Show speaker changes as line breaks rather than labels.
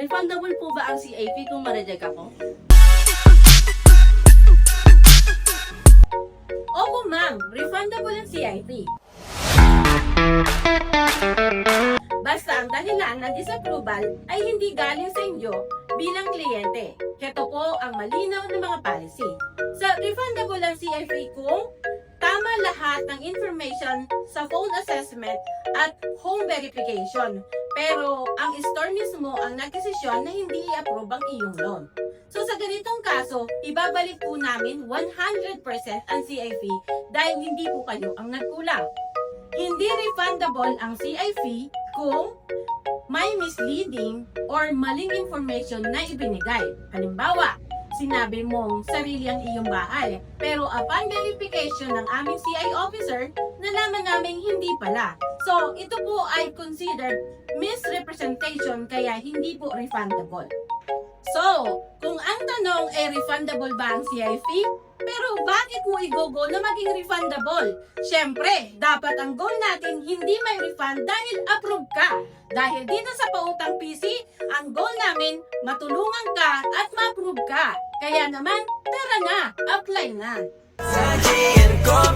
refundable po ba ang CAP kung ma-reject ako?
Opo ma'am, refundable ang CIP. Basta ang dahilan ng disapproval ay hindi galing sa inyo bilang kliyente. Heto po ang malinaw na mga policy. Sa refundable ang CIP kung tama lahat ng information sa phone assessment at home verification. Pero ang store mismo ang nagdesisyon na hindi i-approve ang iyong loan. So sa ganitong kaso, ibabalik po namin 100% ang CIP dahil hindi po kayo ang nagkulang. Hindi refundable ang CIP kung may misleading or maling information na ibinigay. Halimbawa, sinabi mong sarili ang iyong bahay, pero upon verification ng aming CI officer, nalaman namin hindi pala. So, ito po ay considered misrepresentation kaya hindi po refundable. So, kung ang tanong ay refundable ba ang CIP, pero bakit mo igogo na maging refundable? Siyempre, dapat ang goal natin hindi may refund dahil approve ka. Dahil dito sa pautang PC, ang goal namin matulungan ka at ma-approve ka. Kaya naman, tara na, apply na.
Computer grade